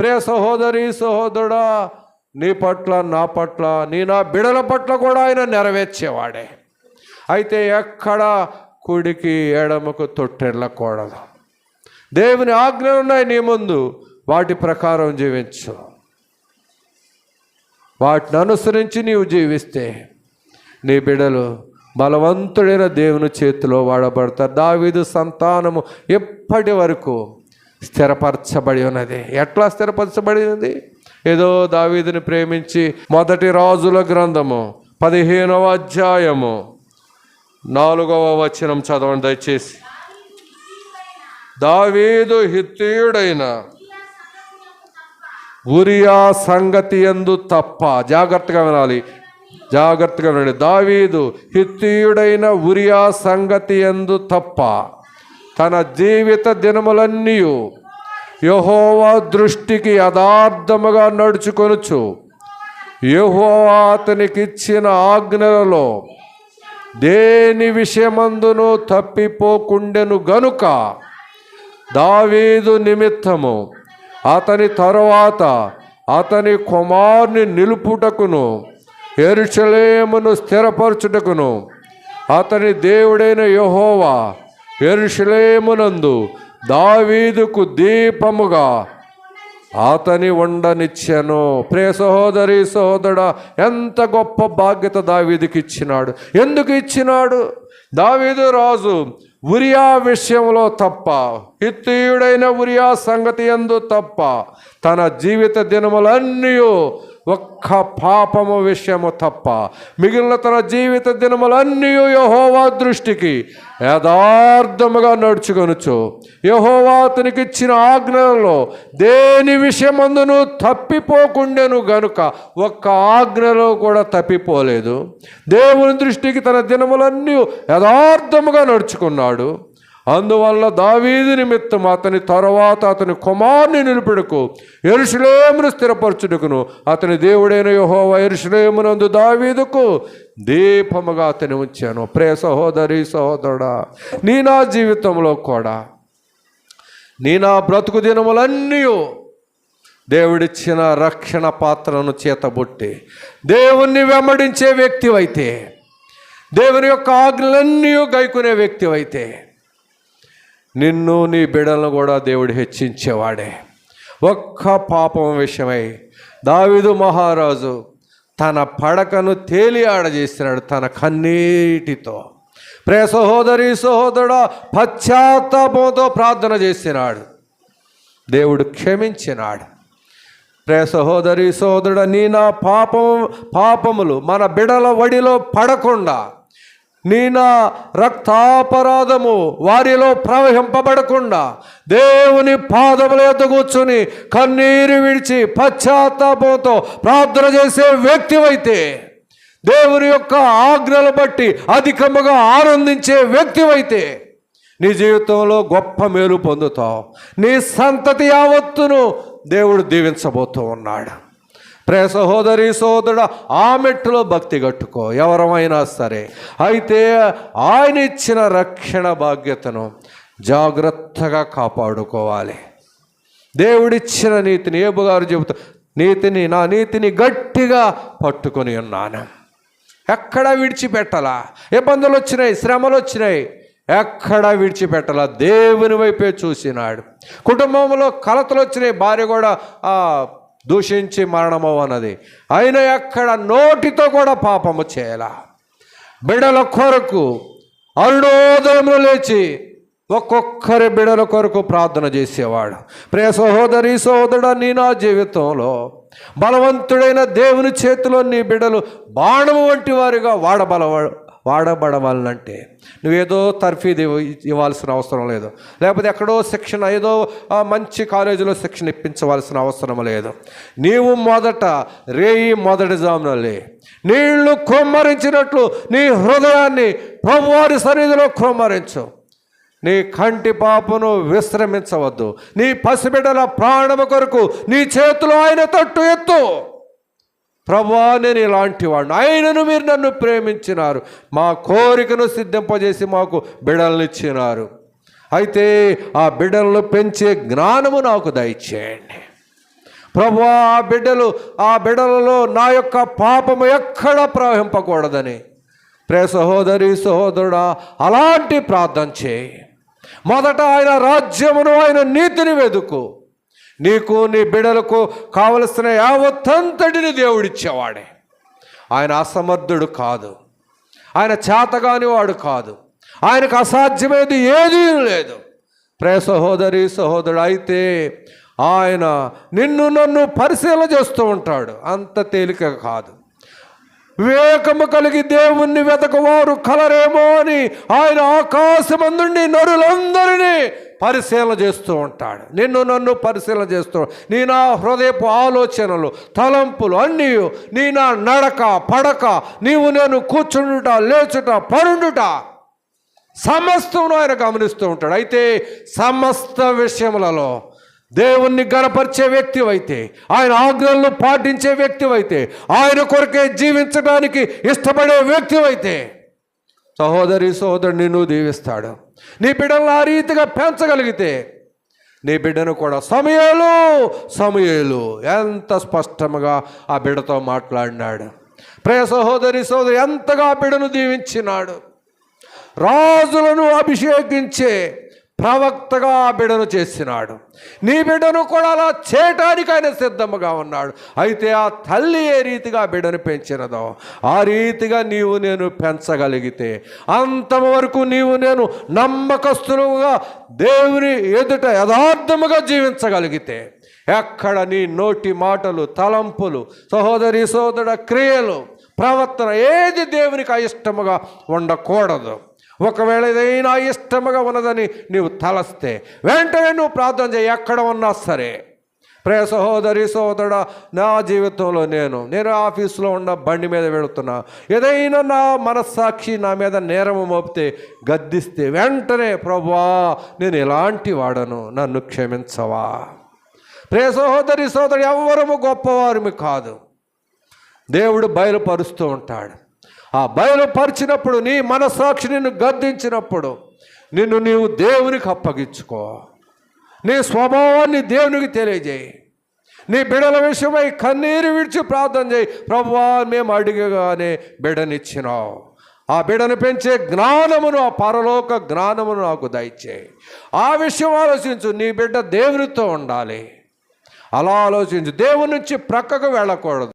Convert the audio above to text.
ప్రియ సహోదరి సహోదరుడా నీ పట్ల నా పట్ల నీ నా బిడల పట్ల కూడా ఆయన నెరవేర్చేవాడే. అయితే ఎక్కడ కుడికి ఎడమకు తొట్టెళ్ళకూడదు. దేవుని ఆజ్ఞలు ఉన్నాయి నీ ముందు వాటి ప్రకారం జీవించు. వాటిని అనుసరించి నీవు జీవిస్తే నీ బిడలు బలవంతుడైన దేవుని చేతిలో వాడబడతారు. దావీదు సంతానము ఎప్పటి వరకు స్థిరపరచబడి ఉన్నది. ఎట్లా స్థిరపరచబడి ఉంది ఏదో దావీదుని ప్రేమించి మొదటి రాజుల గ్రంథము పదిహేనవ అధ్యాయము. నాలుగవ వచనం చదవండి దయచేసి. దావీదు హిత్తీయుడైన ఉరియా సంగతి ఎందు తప్ప జాగ్రత్తగా వినాలి జాగ్రత్తగా వినండి. దావీదు హిత్తీయుడైన ఉరియా సంగతి ఎందు తప్ప. తన జీవిత దినములన్నీ యహోవా దృష్టికి యథార్థముగా నడుచుకొనుచు యహోవా అతనికిచ్చిన ఆజ్ఞలలో దేని విషయమందును తప్పిపోకుండెను గనుక దావీదు నిమిత్తము అతని తరువాత అతని కుమారుని నిలుపుటకును ఎరుషలేమును స్థిరపరచుటకును అతని దేవుడైన యహోవా ఎరుషులేమునందు దావీదుకు దీపముగా అతని ఉండనిచ్చాను ప్రియ సహోదరి సహోదరుడా ఎంత గొప్ప బాధ్యత దావీదుకి ఇచ్చినాడు. ఎందుకు ఇచ్చినాడు? దావీదు రాజు ఉరియా విషయంలో తప్ప హిత్తియుడైన ఉరియా సంగతి ఎందు తప్ప తన జీవిత దినములన్నీ ఒక్క పాపము విషయము తప్ప మిగిలిన తన జీవిత దినములన్నీ యహోవా దృష్టికి యథార్థముగా నడుచుకొనుచు. యహోవా అతనికి ఇచ్చిన ఆజ్ఞలలో దేని విషయమందును తప్పిపోకుండెను గనుక ఒక్క ఆజ్ఞలో కూడా తప్పిపోలేదు. దేవుని దృష్టికి తన దినములన్నీ యథార్థముగా నడుచుకున్నాడు. అందువల్ల దావీదు నిమిత్తం అతని తర్వాత అతని కుమారుని నిలుపుడుకు ఎరుషులేమును స్థిరపరచుడుకును అతని దేవుడైన యహోవ ఎరుషులేమునందు దావీదుకు దీపముగా అతని ఉంచాను. ప్రే సహోదరి సహోదరుడా నీ నా జీవితంలో కూడా నీ నా బ్రతుకు దినములన్నీ దేవుడిచ్చిన రక్షణ పాత్రను చేతబుట్టి దేవుణ్ణి వెంబడించే వ్యక్తివైతే దేవుని యొక్క ఆజ్ఞలన్నీ గైకునే వ్యక్తివైతే నిన్ను నీ బిడలను కూడా దేవుడు హెచ్చించేవాడే. ఒక్క పాపం విషయమై దావిదు మహారాజు తన పడకను తేలి ఆడజేసినాడు తన కన్నీటితో. ప్రే సహోదరి సహోదరుడు పశ్చాత్తాపంతో ప్రార్థన చేసినాడు. దేవుడు క్షమించినాడు. ప్రే సహోదరి సహోదరుడు నీ నా పాపం పాపములు మన బిడల వడిలో పడకుండా నీ నా రక్తాపరాధము వారిలో ప్రవహింపబడకుండా దేవుని పాదముల యొద్ద కూర్చుని కన్నీరు విడిచి పశ్చాత్తాపంతో ప్రార్థన చేసే వ్యక్తివైతే దేవుని యొక్క ఆజ్ఞలు బట్టి అధికముగా ఆనందించే వ్యక్తివైతే నీ జీవితంలో గొప్ప మేలు పొందుతావు. నీ సంతతి యావత్తును దేవుడు దీవించబోతూ ఉన్నాడు. ప్రే సహోదరి సోదరుడు ఆ మెట్టులో భక్తి కట్టుకో. ఎవరమైనా సరే. అయితే ఆయన ఇచ్చిన రక్షణ బాధ్యతను జాగ్రత్తగా కాపాడుకోవాలి. దేవుడిచ్చిన నీతిని ఏబు గారు చెబుతా నీతిని నా నీతిని గట్టిగా పట్టుకొని ఉన్నాను. ఎక్కడ విడిచిపెట్టాలా? ఇబ్బందులు వచ్చినాయి శ్రమలు వచ్చినాయి. ఎక్కడ విడిచిపెట్టాలా? దేవుని వైపే చూసినాడు. కుటుంబంలో కలతలు వచ్చినాయి భార్య కూడా దూషించి మరణము అన్నది. అయినా ఎక్కడ నోటితో కూడా పాపము చేయాల? బిడల కొరకు అరుణోదయము లేచి ఒక్కొక్కరి బిడల కొరకు ప్రార్థన చేసేవాడు. ప్రియ సహోదరి సహోదరుడు నీ నా జీవితంలో బలవంతుడైన దేవుని చేతిలో నీ బిడలు బాణము వంటి వారిగా వాడబల వాడబడవాలంటే. నువ్వేదో తర్ఫీదు ఇవ్వ- ఇవ్వాల్సిన అవసరం లేదు. లేకపోతే ఎక్కడో శిక్షణ ఏదో మంచి కాలేజీలో శిక్షణ ఇప్పించవలసిన అవసరం లేదు. నీవు మొదట రేయి మొదటి జామునలే నీళ్ళు కుమ్మరించినట్లు నీ హృదయాన్ని ప్రభువారి సన్నిధిలో కుమ్మరించు. నీ కంటి పాపను విశ్రమించవద్దు. నీ పసిబిడ్డల ప్రాణము కొరకు నీ చేతిలో ఆయన తట్టు ఎత్తు. ప్రభా నేను ఇలాంటి వాడిని. ఆయనను మీరు నన్ను ప్రేమించినారు. మా కోరికను సిద్ధింపజేసి మాకు బిడల్నిచ్చినారు అయితే ఆ బిడ్డలను పెంచే జ్ఞానము నాకు దయచేయండి. ప్రభు ఆ బిడ్డలు ఆ బిడ్డలలో నా యొక్క పాపము ఎక్కడ ప్రవహింపకూడదని. ప్రే సహోదరి సహోదరుడా అలాంటి ప్రార్థన చేయి. మొదట ఆయన రాజ్యమును ఆయన నీతిని వెదుకు. నీకు నీ బిడలకు కావలసిన యావత్తంతటిని దేవుడిచ్చేవాడే. ఆయన అసమర్థుడు కాదు. ఆయన చేతగాని వాడు కాదు. ఆయనకు అసాధ్యమైనది ఏదీ లేదు. ప్రే సహోదరి సహోదరుడు అయితే ఆయన నిన్ను నన్ను పరిశీలన చేస్తూ ఉంటాడు. అంత తేలిక కాదు. వివేకము కలిగి దేవుణ్ణి వెతకవారు కలరేమో అని ఆయన ఆకాశమందుండి నరులందరినీ పరిశీలన చేస్తూ ఉంటాడు. నిన్ను నన్ను పరిశీలన చేస్తూ నీ నా హృదయపు ఆలోచనలు తలంపులు అన్నీ నీ నా నడక పడక నీవు నేను కూర్చుండుట లేచుట పరుండుట సమస్తమును ఆయన గమనిస్తూ ఉంటాడు. అయితే సమస్త విషయములలో దేవుణ్ణి గనపరిచే వ్యక్తి అయితే ఆయన ఆజ్ఞలను పాటించే వ్యక్తివైతే ఆయన కొరకే జీవించడానికి ఇష్టపడే వ్యక్తివైతే అయితే సహోదరి సహోదరుని నువ్వు దీవిస్తాడు. నీ బిడ్డలను ఆ రీతిగా పెంచగలిగితే నీ బిడ్డను కూడా సమయాలు సమయాలు ఎంత స్పష్టంగా ఆ బిడ్డతో మాట్లాడినాడు. ప్రియ సహోదరి సోదరి ఎంతగా ఆ బిడ్డను దీవించినాడు. రాజులను అభిషేకించే ప్రవక్తగా ఆ బిడను చేసినాడు. నీ బిడ్డను కూడా అలా చేయటానికి ఆయన సిద్ధముగా ఉన్నాడు. అయితే ఆ తల్లి ఏ రీతిగా ఆ బిడ్డను పెంచినదో ఆ రీతిగా నీవు నేను పెంచగలిగితే అంతవరకు నీవు నేను నమ్మకస్తులుగా దేవుని ఎదుట యథార్థముగా జీవించగలిగితే ఎక్కడ నీ నోటి మాటలు తలంపులు సహోదరి సోదర క్రియలు ప్రవర్తన ఏది దేవునికి అయిష్టముగా ఉండకూడదు. ఒకవేళ ఏదైనా ఇష్టముగా ఉన్నదని నీవు తలస్తే వెంటనే నువ్వు ప్రార్థన చేయి ఎక్కడ ఉన్నా సరే. ప్రే సహోదరి సహోదరుడా నా జీవితంలో నేను నేను ఆఫీసులో ఉన్న బండి మీద వెళుతున్నా. ఏదైనా నా మనస్సాక్షి నా మీద నేరము మోపితే గద్దిస్తే వెంటనే ప్రభువా నేను ఎలాంటి వాడను నన్ను క్షమించవా? ప్రే సహోదరి సోదరుడు ఎవ్వరము గొప్పవారిమి కాదు. దేవుడు బయలుపరుస్తూ ఉంటాడు. ఆ బయలుపరిచినప్పుడు నీ మనస్సాక్షి నిన్ను గద్దించినప్పుడు నిన్ను నీవు దేవునికి అప్పగించుకో. నీ స్వభావాన్ని దేవునికి తెలియజేయి. నీ బిడల విషయమై కన్నీరు విడిచి ప్రార్థన చేయి. ప్రభువా మేము అడిగగానే బిడనిచ్చినావు. ఆ బిడను పెంచే జ్ఞానమును ఆ పరలోక జ్ఞానమును నాకు దయచేయి. ఆ విషయం ఆలోచించు నీ బిడ్డ దేవునితో ఉండాలి. అలా ఆలోచించు. దేవుని నుంచి ప్రక్కకు వెళ్ళకూడదు.